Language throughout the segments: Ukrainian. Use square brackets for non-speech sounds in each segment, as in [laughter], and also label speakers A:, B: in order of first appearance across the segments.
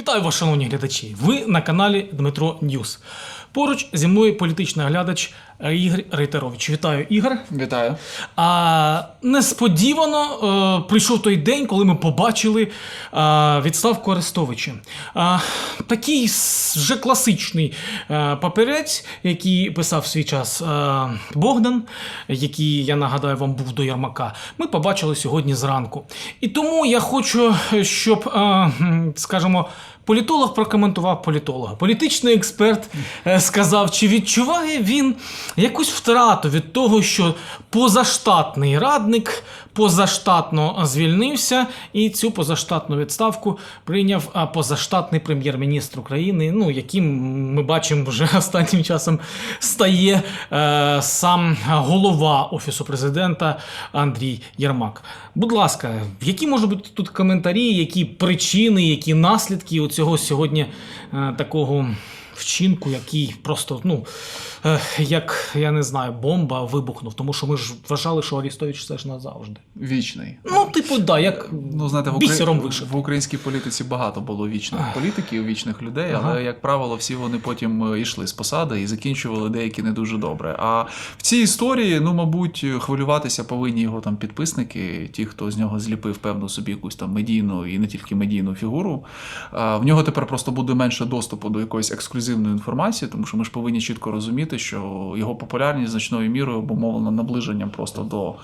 A: Вітаю вас, шановні глядачі! Ви на каналі Дмитро Ньюс. Поруч зі мною політичний оглядач е, Ігор Рейтерович. Вітаю, Ігор.
B: Вітаю.
A: А, несподівано е, прийшов той день, коли ми побачили е, відставку Арестовича. А, такий вже класичний е, папірець, який писав в свій час е, Богдан, який, я нагадаю, вам був до Ярмака. Ми побачили сьогодні зранку. І тому я хочу, щоб, е, скажімо, Політолог прокоментував політолога. Політичний експерт е, сказав, чи відчуває він якусь втрату від того, що позаштатний радник позаштатно звільнився, і цю позаштатну відставку прийняв позаштатний прем'єр-міністр України, ну яким ми бачимо вже [laughs] останнім часом стає е, сам голова офісу президента Андрій Єрмак. Будь ласка, які можуть бути тут коментарі, які причини, які наслідки у цього сьогодні е, такого вчинку, який просто, ну, як я не знаю, бомба вибухнув, тому що ми ж вважали, що Арістович все ж назавжди.
B: Вічний.
A: Ну, типу, да, як
B: Ну, знаєте, в,
A: бісером вишив.
B: в українській політиці багато було вічних політиків, вічних людей,
A: Ага.
B: але, як правило, всі вони потім е, йшли з посади і закінчували деякі не дуже добре. А в цій історії, ну, мабуть, хвилюватися повинні його там підписники, ті, хто з нього зліпив певну собі якусь там медійну і не тільки медійну фігуру. В нього тепер просто буде менше доступу до якоїсь ексклюзивної інформації, тому що ми ж повинні чітко розуміти, що його популярність значною мірою обумовлена наближенням просто до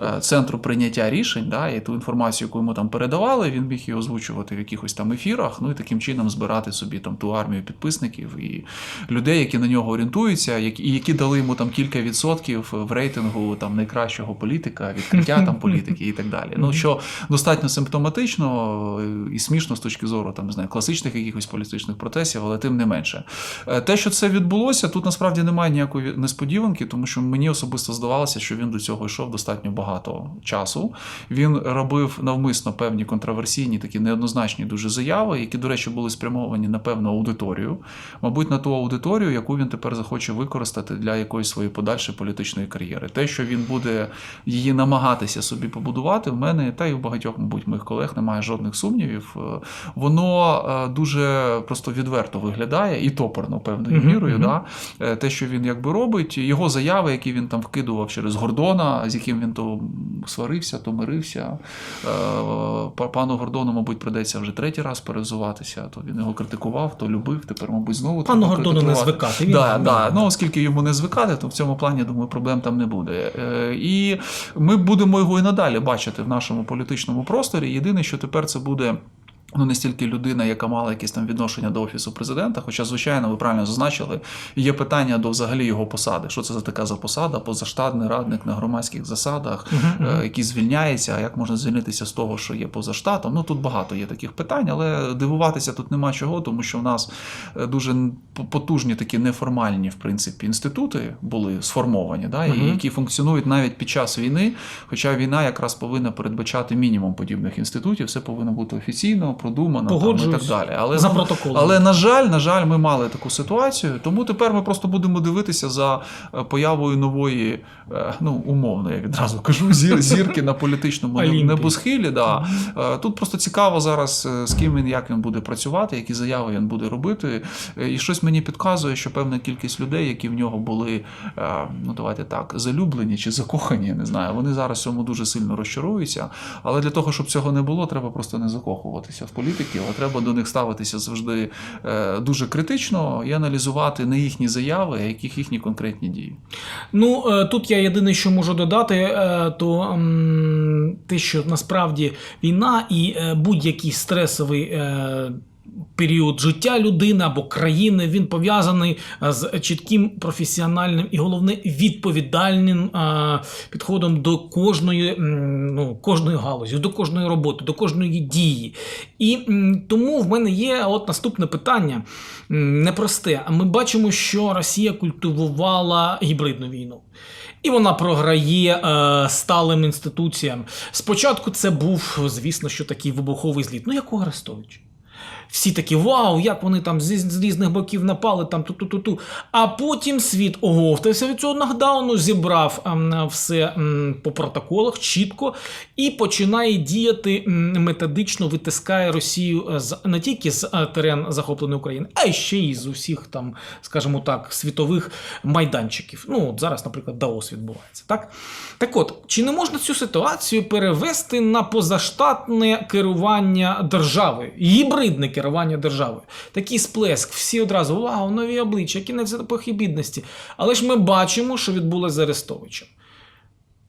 B: е, центру прийняття рішень. Да, і ту інформацію, яку йому там передавали, він міг її озвучувати в якихось там ефірах, ну і таким чином збирати собі там ту армію підписників і людей, які на нього орієнтуються, які, які дали йому там кілька відсотків в рейтингу там найкращого політика, відкриття там політики і так далі. Ну що достатньо симптоматично е, і смішно з точки зору там не знаю, класичних якихось політичних протестів, але тим не менше. Е, Те, що це відбулося, тут насправді немає ніякої несподіванки, тому що мені особисто здавалося, що він до цього йшов достатньо багато часу. Він робив навмисно певні контроверсійні, такі неоднозначні дуже заяви, які, до речі, були спрямовані на певну аудиторію, мабуть, на ту аудиторію, яку він тепер захоче використати для якоїсь своєї подальшої політичної кар'єри. Те, що він буде її намагатися собі побудувати, в мене та й у багатьох, мабуть, моїх колег немає жодних сумнівів. Е, Воно е, дуже просто відверто виглядає і топорно певною мірою.
A: мгм.
B: Да? Е, Те, що він якби робить, його заяви, які він там вкидував через Гордона, з яким він то сварився, то мирився. Е, Пану Гордону, мабуть, придеться вже третій раз перезуватися. То він його критикував, то любив. Тепер, мабуть, знову
A: пану Гордону не звикати. Він,
B: Да, да. Ну, оскільки йому не звикати, то в цьому плані, думаю, проблем там не буде. Е, І ми будемо його і надалі бачити в нашому політичному просторі. Єдине, що тепер це буде. Ну, не стільки людина, яка мала якесь там відношення до офісу президента. Хоча, звичайно, ви правильно зазначили, є питання до взагалі його посади. Що це за така за посада? Позаштатний радник на громадських засадах,
A: Мгм,
B: е, який звільняється. А як можна звільнитися з того, що є поза штатом? Ну тут багато є таких питань, але дивуватися тут нема чого, тому що в нас е, дуже потужні такі неформальні, в принципі, інститути були сформовані, да, і які функціонують навіть під час війни. Хоча війна якраз повинна передбачати мінімум подібних інститутів, все повинно бути офіційно, продумано там, і так далі. Але
A: За протоколом.
B: але на жаль, на жаль, ми мали таку ситуацію. Тому тепер ми просто будемо дивитися за е, появою нової, е, ну умовно, я відразу кажу, зір, [laughs] зірки на політичному небосхилі. Да. Е, Тут просто цікаво зараз, з ким він, як він буде працювати, які заяви він буде робити. І щось мені підказує, що певна кількість людей, які в нього були, ну давайте так, залюблені чи закохані, я не знаю, вони зараз цьому дуже сильно розчаруються. Але для того, щоб цього не було, треба просто не закохуватися в політиків, а треба до них ставитися завжди е, дуже критично і аналізувати не їхні заяви, а яких їхні конкретні дії.
A: Ну е, тут я єдине, що можу додати, е, то те, що насправді війна і будь-який стресовий. Період життя людини або країни він пов'язаний е, з чітким професіональним і головне відповідальним е, підходом до кожної, ну, кожної галузі, до кожної роботи, до кожної дії. І тому в мене є от наступне питання непросте. Ми бачимо, що Росія культивувала гібридну війну. І вона програє е, сталим інституціям. Спочатку це був, звісно, що такий вибуховий зліт. Ну, як у Арестовича. Всі такі вау, як вони там з, з різних боків напали, там ту-ту-ту-ту. А потім світ оговтався від цього нокдауну, зібрав ем, все ем, по протоколах чітко і починає діяти м, методично, витискає Росію з не тільки з е, терен захопленої України, а ще й з усіх там, скажімо так, світових майданчиків. Ну, от зараз, наприклад, Даос відбувається. Так? так от, чи не можна цю ситуацію перевести на позаштатне керування державою, гібридне керування державою? Такий сплеск, всі одразу вау, нові обличчя, кінець епохи бідності. Але ж ми бачимо, що відбулося з Арестовичем.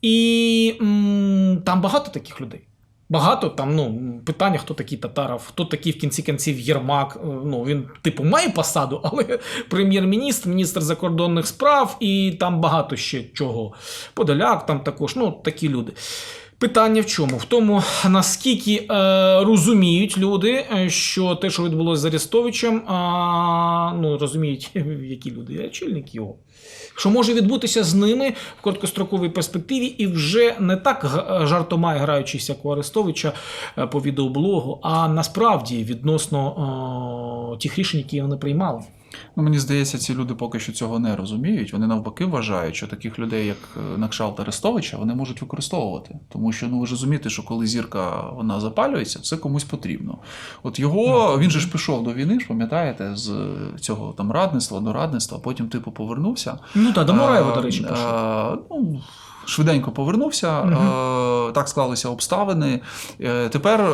A: І м, там багато таких людей. Багато там, ну, питання, хто такий Татаров, хто такий в кінці кінців Єрмак. Е, Ну, він, типу, має посаду, [laughs] але прем'єр-міністр, міністр закордонних справ, і там багато ще чого. Подоляк там також, ну, такі люди. Питання в чому? В тому, наскільки е, розуміють люди, е, що те, що відбулося з Арестовичем, а, ну, розуміють, [laughs] які люди, очільник його. Що може відбутися з ними в короткостроковій перспективі, і вже не так жартома граючись, як у Арестовича е, по відеоблогу, а насправді відносно о, тих рішень, які вони приймали.
B: Ну, мені здається, ці люди поки що цього не розуміють. Вони навпаки вважають, що таких людей, як е, на кшталт Арестовича, вони можуть використовувати. Тому що ну ви ж розумієте, що коли зірка вона запалюється, це комусь потрібно. От його він же ж пішов до війни, ж пам'ятаєте, з цього там радництва до радництва, потім типу повернувся.
A: Ну так, до Мураєва, до речі, пішов.
B: а, ну, Швиденько повернувся, е, так склалися обставини. Е, Тепер, е,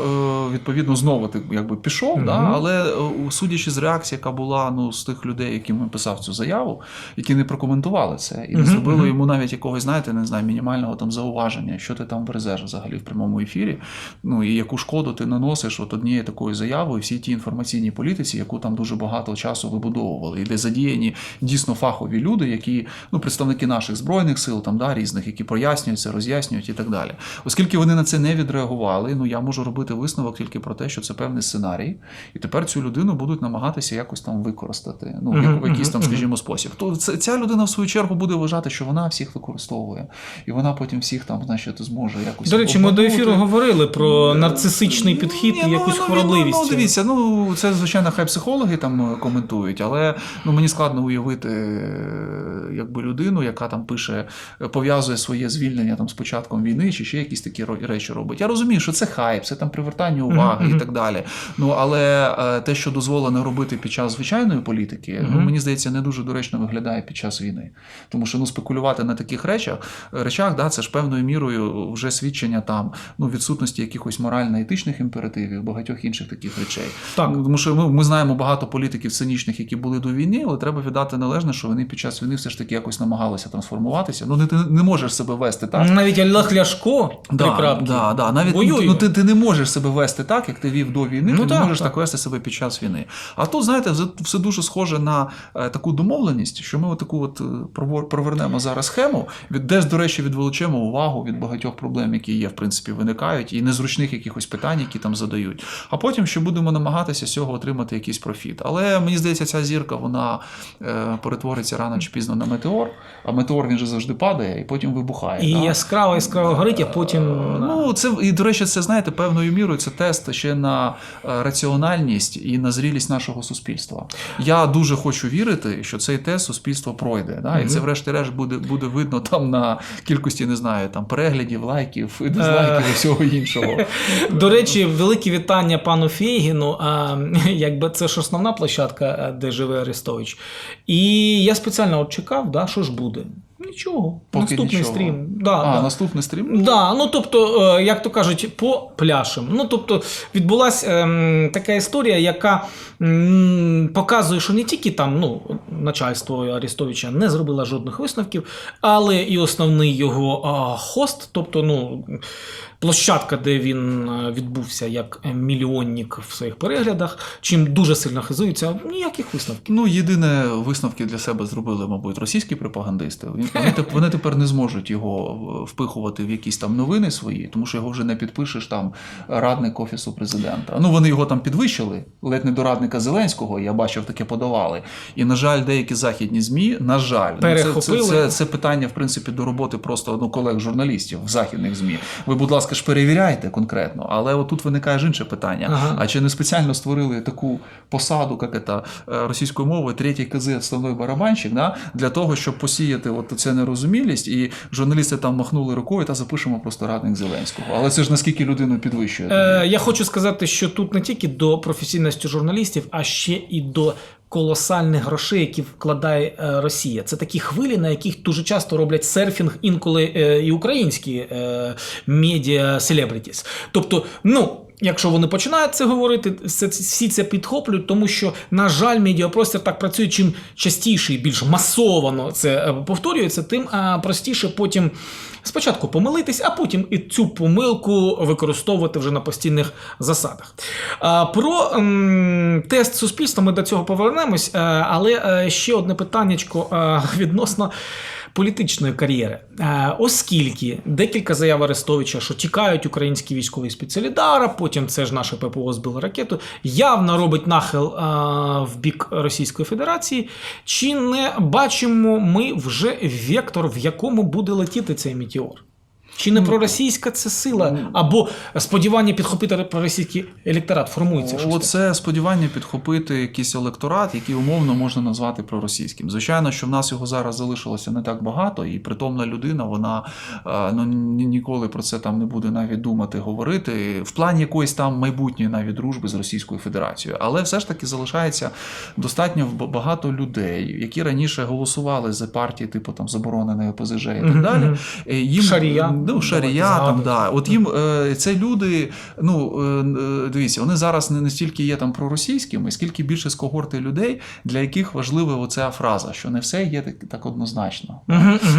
B: відповідно, знову ти якби пішов,
A: Мгм.
B: да? але судячи з реакції, яка була ну, з тих людей, яким він писав цю заяву, які не прокоментували це і не
A: Мгм,
B: зробили йому навіть якогось, знаєте, не знаю, мінімального там зауваження, що ти там верзеш взагалі в прямому ефірі. Ну і яку шкоду ти наносиш от однією такою заявою всій тій інформаційній політиці, яку там дуже багато часу вибудовували, і де задіяні дійсно фахові люди, які ну представники наших збройних сил, там да різних, які прояснюються, роз'яснюють і так далі. Оскільки вони на це не відреагували, ну я можу робити висновок тільки про те, що це певний сценарій, і тепер цю людину будуть намагатися якось там використати, ну в якийсь там, скажімо, спосіб. То ця людина в свою чергу буде вважати, що вона всіх використовує, і вона потім всіх там, значить, зможе якось
A: До речі, ми до ефіру говорили про нарцисичний підхід
B: Ні,
A: і
B: ну,
A: якусь
B: ну,
A: хворобливість.
B: Ну, ну, дивіться, ну це звичайно хай психологи там е, коментують, але ну мені складно уявити е, якби людину, яка там пише, е, пов'язує своє звільнення там з початком війни, чи ще якісь такі речі робить. Я розумію, що це хайп, це там привертання уваги
A: Мгм,
B: і так далі. Ну але е, те, що дозволено робити під час звичайної політики, ну мені здається, не дуже доречно виглядає під час війни. Тому що ну спекулювати на таких речах речах, да, це ж певною мірою вже свідчення там ну відсутності якихось морально-етичних імперативів, багатьох інших таких речей.
A: Так.
B: Ну, Тому що ми, ми знаємо багато політиків цинічних, які були до війни, але треба віддати належне, що вони під час війни все ж таки якось намагалися трансформуватися. Ну, не- ти не можеш себе вести так.
A: Навіть Олег Ляшко,
B: Да,
A: прикрапки,
B: да, да. Навіть ну,
A: воює.
B: ти- ну, ти, ти не можеш себе вести так, як ти вів до війни,
A: Ну,
B: ти не можеш
A: так.
B: так вести себе під час війни. А тут, знаєте, все- дуже схоже на е, таку домовленість, що ми таку от е, провернемо зараз схему, від десь, до речі, відволечемо увагу від багатьох проблем, які є, в принципі, виникають, і незручних якихось питань, які там задають. А потім ще будемо намагатися з цього отримати якийсь профіт. Але мені здається, ця зірка вона е, перетвориться рано чи пізно на метеор, а метеор він же завжди падає і потім вибухає.
A: І
B: да?
A: яскраво, яскраво горить, а потім.
B: Ну, це і до речі, це знаєте, певною мірою це тест ще на е, раціональність і на зрілість нашого суспільства. Я дуже хочу вірити, що цей тест суспільство пройде. Да? І це, врешті-решт, буде, буде видно там на кількості, не знаю, там переглядів, лайків, дизлайків і всього іншого.
A: До речі, велике вітання пану Фейгіну. Якби це ж основна площадка, е, де живе Арестович. І я спеціально от чекав, да, що ж буде. Нічого.
B: Поки
A: Наступний
B: нічого.
A: стрім. Да,
B: А,
A: да.
B: наступний стрім.
A: Да, ну тобто, е, як то кажуть, по пляшам. Ну тобто, відбулася ем, така історія, яка ем, показує, що не тільки там ну, начальство Арестовича не зробило жодних висновків, але і основний його а, хост, тобто, ну. Площадка, де він е, відбувся як мільйонник в своїх переглядах, чим дуже сильно хизується, ніяких висновків.
B: Ну, єдине висновки для себе зробили, мабуть, російські пропагандисти. Вони, вони тепер не зможуть його е, впихувати в якісь там новини свої, тому що його вже не підпишеш там радник офісу президента. Ну вони його там підвищили, ледь не до радника Зеленського. Я бачив, таке подавали. І на жаль, деякі західні змі, на жаль, ну, це, це, це, це питання в принципі до роботи просто ну, колег журналістів в західних змі. Ви, будь ласка, ласка, ж перевіряйте конкретно. Але отут виникає ж інше питання.
A: Ага.
B: А чи не спеціально створили таку посаду, як це е, російською мовою, третій КЗ основний барабанщик, да? для того, щоб посіяти от це нерозумілість, і журналісти там махнули рукою та запишемо просто радник Зеленського. Але це ж наскільки людину підвищує.
A: Е, я хочу сказати, що тут не тільки до професійності журналістів, а ще і до колосальних грошей, які вкладає е, Росія. Це такі хвилі, на яких дуже часто роблять серфінг інколи е, і українські е, медіа селебритіс. Тобто, ну. Якщо вони починають це говорити, все- всі це підхоплюють, тому що, на жаль, медіапростір так працює. Чим частіше і більш масовано це е, повторюється, тим е, простіше потім спочатку помилитись, а потім і цю помилку використовувати вже на постійних засадах. Про тест суспільства ми до цього повернемось, е, але е, ще одне питаннячко е, [laughs] відносно. Політичної кар'єри, Е, оскільки декілька заяв Арестовича, що тікають українські військові з-під Солідара, потім це ж наше ППО збило ракету, явно робить нахил е, в бік Російської Федерації. Чи не бачимо ми вже вектор, в якому буде летіти цей метеор? Чи не проросійська це сила? Або сподівання підхопити проросійський електорат формується? щось?
B: Оце сподівання підхопити якийсь електорат, який умовно можна назвати проросійським. Звичайно, що в нас його зараз залишилося не так багато, і притомна людина, вона е, ну, ніколи про це там не буде навіть думати, говорити в плані якоїсь там майбутньої навіть дружби з Російською Федерацією. Але все ж таки залишається достатньо багато людей, які раніше голосували за партії, типу там забороненої ОПЗЖ і так далі. Е, Їм
A: Шарія.
B: Ну шарія там да. От їм це люди. Ну е, е, дивіться, вони зараз не настільки є там проросійськими, скільки більше з когорти людей, для яких важлива оця фраза, що не все є так, так однозначно.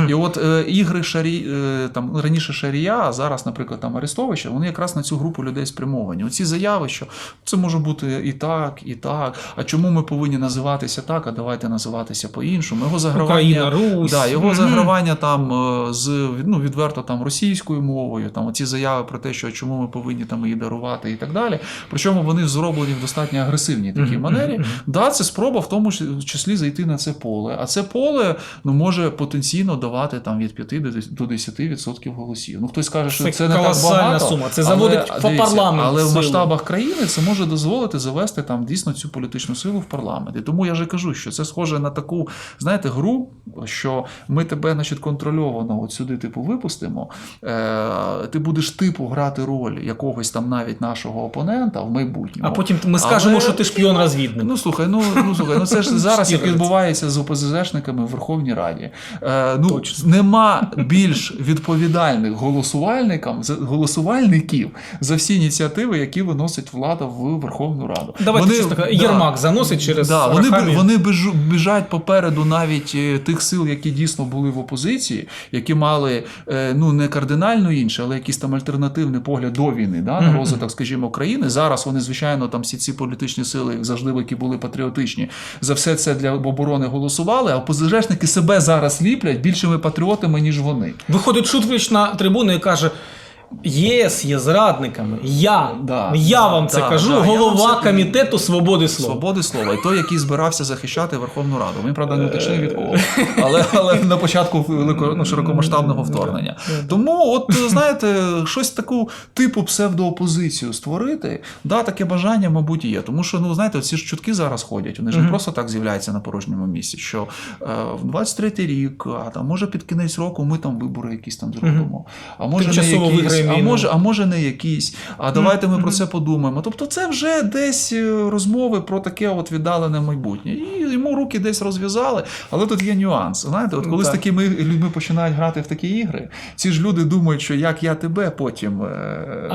B: І от е, ігри шарі, е, там раніше Шарія, а зараз, наприклад, там Арестовича, вони якраз на цю групу людей спрямовані. Оці заяви, що це може бути і так, і так. А чому ми повинні називатися так, а давайте називатися по-іншому? Його загравання,
A: Україна, Русь.
B: да, його загравання там з ну, відверто там російською мовою, там оці заяви про те, що чому ми повинні там її дарувати і так далі. Причому вони зроблені в достатньо агресивній такій манері. Да, це спроба в тому числі зайти на це поле. А це поле ну, може потенційно давати там від 5 до 10 до 10% голосів. Ну хтось каже, що
A: Це
B: це, не так багато.
A: сума. Це
B: але,
A: заводить по
B: дивіться,
A: парламент
B: Але в масштабах країни це може дозволити завести там дійсно цю політичну силу в парламент. І тому я же кажу, що це схоже на таку, знаєте, гру, що ми тебе, значить, контрольовано от сюди, типу, випустимо. Е, ти будеш типу грати роль якогось там навіть нашого опонента в майбутньому.
A: А потім ми скажемо,
B: Але-
A: що ти шпіон розвідник.
B: Ну слухай, ну, ну слухай, ну це ж [laughs] зараз як відбувається з ОПЗЖшниками в Верховній Раді. Е, ну
A: Точно.
B: нема більш відповідальних голосувальникам голосувальників за всі ініціативи, які виносить влада в Верховну Раду.
A: Давайте чесно кажучи, Єрмак заносить через
B: да, вони, вони біжать попереду навіть е, тих сил, які дійсно були в опозиції, які мали е, ну не кардинально інше, але якийсь там альтернативний погляд до війни, да, на розвиток, скажімо, країни. Зараз вони, звичайно, там всі ці політичні сили, як завжди, які були патріотичні, за все це для оборони голосували. А ОПЗЖшники себе зараз ліплять більшими патріотами, ніж вони.
A: Виходить Шутвич на трибуну і каже: ЄС є зрадниками. Я,
B: Да,
A: я
B: да,
A: вам це
B: да,
A: кажу,
B: да,
A: голова
B: це-
A: комітету свободи слова.
B: Свободи слова, і той, який збирався захищати Верховну Раду. Він, правда, не уточнив від кого, але, але на початку великого ну, широкомасштабного вторгнення. Тому, от знаєте, щось таку типу псевдоопозицію створити, да, таке бажання, мабуть, є. Тому що, ну знаєте, ці ж чутки зараз ходять. Вони ж не просто так з'являються на порожньому місці. Що е, в 23-й рік, а там може під кінець року ми там вибори якісь там зробимо. А може
A: Тимчасово
B: якісь, а може, а може не якісь. А давайте ми про це подумаємо. Тобто, це вже десь е, розмови про таке от віддалене майбутнє. І йому руки десь розв'язали. Але тут є нюанс. Знаєте, от коли з такими людьми починають грати в такі ігри, ці ж люди думають, що як я тебе потім е,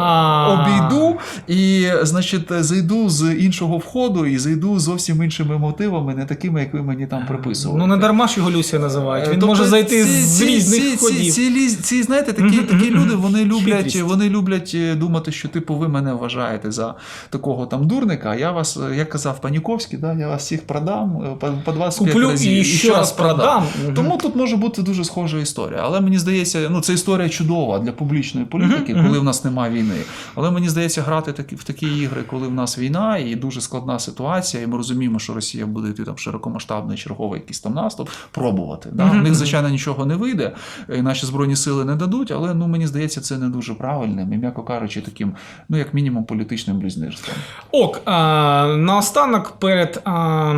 B: обійду, і, значить, зайду з іншого входу і зайду зовсім іншими мотивами, не такими, як ви мені там приписували.
A: Ну не дарма ж його Люся називають. Він
B: Тобто
A: може зайти з різних ходів.
B: ці, знаєте, такі, люди вони люблять,
A: Хитрість.
B: вони люблять е, думати, що типу ви мене вважаєте за такого там дурника. а Я вас, е, як казав Паніковський, да, я вас всіх продам е, по, по 25
A: Куплю
B: разів
A: і ще раз продам. Мгм.
B: Тому тут може бути дуже схожа історія. Але мені здається, ну це історія чудова для публічної політики,
A: Мгм,
B: коли в нас немає війни. Але мені здається, грати такі в такі ігри, коли в нас війна і дуже складна ситуація, і ми розуміємо, що Росія буде йти там широкомасштабний черговий якийсь там наступ, пробувати. Да? В них, звичайно, нічого не вийде, і наші збройні сили не дадуть, але ну мені здається, це не дуже дуже правильним і, м'яко кажучи, таким, ну як мінімум, політичним блюзнірством.
A: Ок, а, наостанок перед а,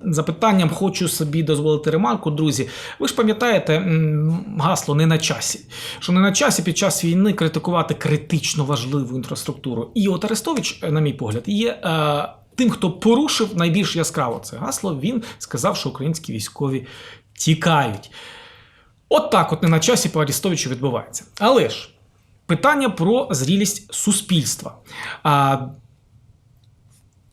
A: запитанням хочу собі дозволити ремарку, друзі. Ви ж пам'ятаєте гасло не на часі. Що не на часі під час війни критикувати критично важливу інфраструктуру. І от Арестович, на мій погляд, є. е, Тим, хто порушив найбільш яскраво це гасло, він сказав, що українські військові тікають. От так, от не на часі по Арестовичу відбувається. Але ж питання про зрілість суспільства. А,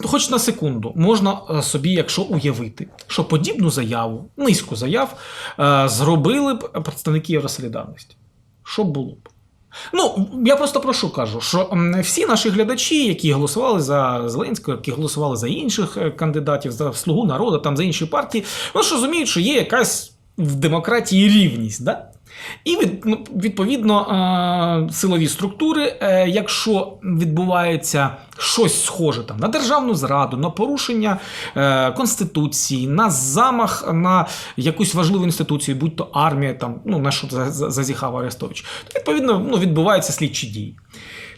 A: Хоч на секунду можна е, собі, якщо уявити, що подібну заяву, низку заяв, е, зробили б представники Євросолідарності. Що було б? Ну, я просто прошу кажу, що всі наші глядачі, які голосували за Зеленського, які голосували за інших е, кандидатів, за Слугу народу, там за інші партії, вони ж розуміють, що є якась в демократії рівність. Да? І ну, відповідно силові структури, е, якщо відбувається щось схоже там на державну зраду, на порушення е, конституції, на замах на якусь важливу інституцію, будь то армія, там ну на що за- за- зазіхав Арестович, то відповідно ну, відбуваються слідчі дії.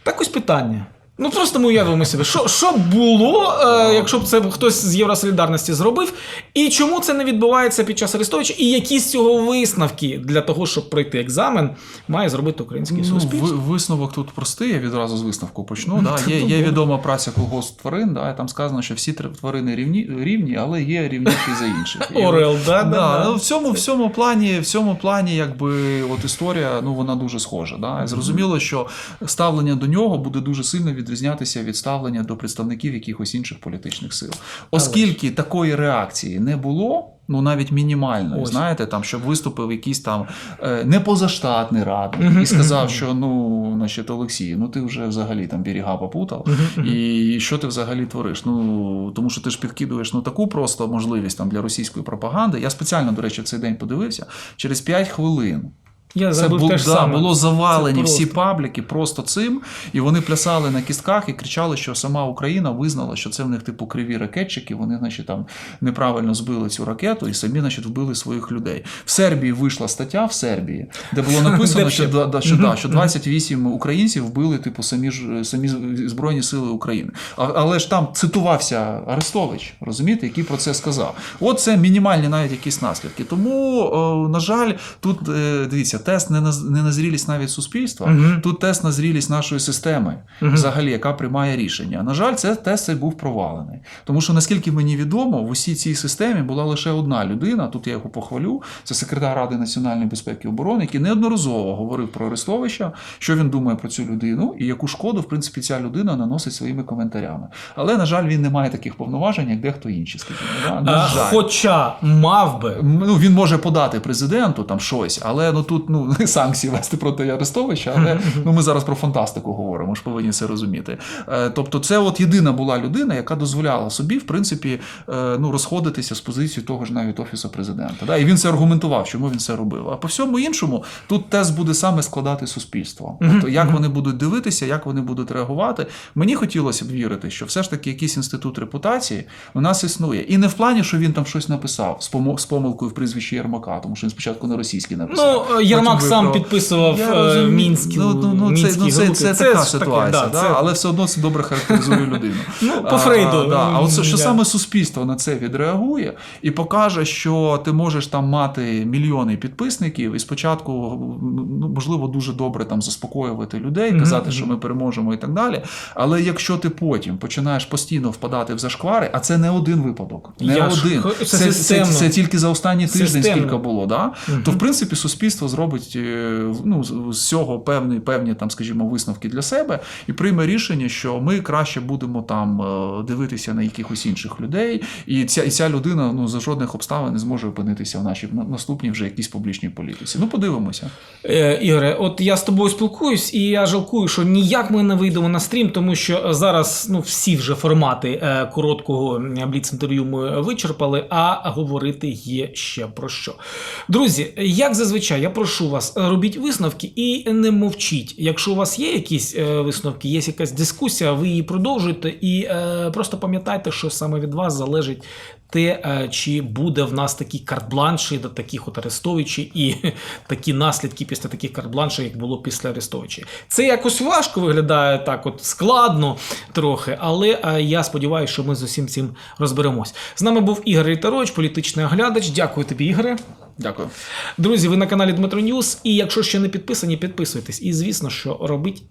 A: Так ось питання. Ну просто ми уявимо себе, що, що було, е, якщо б це хтось з Євросолідарності зробив, і чому це не відбувається під час Арестовича, і які з цього висновки для того, щоб пройти екзамен, має зробити українське
B: Ну,
A: суспільство.
B: ви- висновок тут простий, я відразу з висновку почну. Да. Є, є відома праця колгосп тварин, да, і там сказано, що всі тварини рівні, рівні, але є рівніші за інших.
A: Орел, да, да,
B: ну, в цьому, в цьому плані, в цьому плані, якби от історія, ну вона дуже схожа. Да? Зрозуміло, що ставлення до нього буде дуже сильно відрізнятися від ставлення до представників якихось інших політичних сил. Оскільки такої реакції не було. Ну, навіть мінімальної,
A: Ось.
B: знаєте, там, щоб виступив якийсь там е, непозаштатний радник і сказав, що ну, значить, Олексій, ну ти вже взагалі там берега попутав, і що ти взагалі твориш? Ну тому що ти ж підкидуєш ну таку просто можливість там для російської пропаганди. Я спеціально, до речі, в цей день подивився. Через 5 хвилин
A: Я
B: це бу-
A: те ж
B: да,
A: саме.
B: було завалені
A: Це
B: всі пабліки просто цим, і вони плясали на кістках і кричали, що сама Україна визнала, що це в них типу криві ракетчики. Вони, значить, там неправильно збили цю ракету і самі, значить, вбили своїх людей. В Сербії вийшла стаття в Сербії, де було [laughs] написано, що, да, да, що, да, що 28 українців вбили, типу, самі ж самі збройні сили України. А, але ж там цитувався Арестович, розумієте, який про це сказав. От це мінімальні навіть якісь наслідки. Тому, о, на жаль, тут е, дивіться, тест не на не на зрілість навіть суспільства,
A: Мгм.
B: тут тест на зрілість нашої системи,
A: Мгм.
B: взагалі, яка приймає рішення. На жаль, це тест цей був провалений. Тому що, наскільки мені відомо, в усій цій системі була лише одна людина. Тут я його похвалю. Це секретар Ради національної безпеки і оборони, який неодноразово говорив про Арестовича, що він думає про цю людину і яку шкоду, в принципі, ця людина наносить своїми коментарями. Але, на жаль, він не має таких повноважень, як дехто інший. Скажімо, да? на жаль.
A: Хоча мав би.
B: Ну, він може подати президенту там щось, але ну тут ну [laughs] санкції вести проти Арестовича. Але ну ми зараз про фантастику говоримо, ж повинні це розуміти. Е, Тобто, це от єдина була людина, яка дозволяла собі, в принципі, е, ну розходитися з позицією того ж навіть офісу президента. Да? І він це аргументував, чому він це робив. А по всьому іншому, тут тест буде саме складати суспільство. Тобто, як вони будуть дивитися, як вони будуть реагувати. Мені хотілося б вірити, що все ж таки якийсь інститут репутації у нас існує. І не в плані, що він там щось написав з помилкою в прізвищі Єрмака, тому що він спочатку на російській написав.
A: Ну, Єрмак сам
B: виправ-
A: підписував е,
B: розумію.
A: мінські,
B: ну, ну, ну, це, ну, це,
A: групи.
B: це, така
A: ж таке,
B: ситуація,
A: да,
B: да,
A: це-
B: але все одно це добре характеризує людину. [laughs]
A: Ну, по Фрейду,
B: А, да. а от що
A: я-
B: саме суспільство на це відреагує і покаже, що ти можеш там мати мільйони підписників, і спочатку ну, можливо дуже добре там заспокоювати людей, казати,
A: мгм.
B: що ми переможемо і так далі. Але якщо ти потім починаєш постійно впадати в зашквари, а це не один випадок, не
A: Я
B: один.
A: це
B: це, це, це тільки за останні тиждень, скільки було, да?
A: Мгм.
B: то в принципі суспільство зробить е, ну, з- цього певні, певні там, скажімо, висновки для себе і прийме рішення, що ми краще будемо там е, дивитися на якихось інших людей, і ця, і ця людина ну, за жодних обставин не зможе опинитися в нашій на- наступній вже якійсь публічній політиці. Ну, подивимося.
A: Е, Ігоре, от я з тобою спілкуюсь, і я жалкую, що ніяк ми не вийдемо на стрім, тому що зараз ну, всі вже формати е, короткого бліц-інтерв'ю ми вичерпали, а говорити є ще про що. Друзі, як зазвичай, я прошу. Прошу вас, робіть висновки і не мовчіть. Якщо у вас є якісь е, висновки, є якась дискусія, ви її продовжуєте, і е, просто пам'ятайте, що саме від вас залежить те, е, чи буде в нас такі карт-бланші до таких от арестовичів і [laughs] такі наслідки після таких карт-бланшів, як було після арестовичів. Це якось важко виглядає так, от складно трохи, але е, я сподіваюся, що ми з усім цим розберемось. З нами був Ігор Рітерович, політичний оглядач. Дякую тобі, Ігоре.
B: Дякую.
A: Друзі, ви на каналі Дмитро Ньюс. І якщо ще не підписані, підписуйтесь. І звісно, що робіть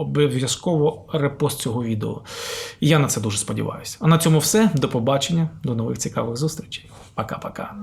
A: обов'язково репост цього відео. І я на це дуже сподіваюся. А на цьому все. До побачення, до нових цікавих зустрічей. Пока-пока.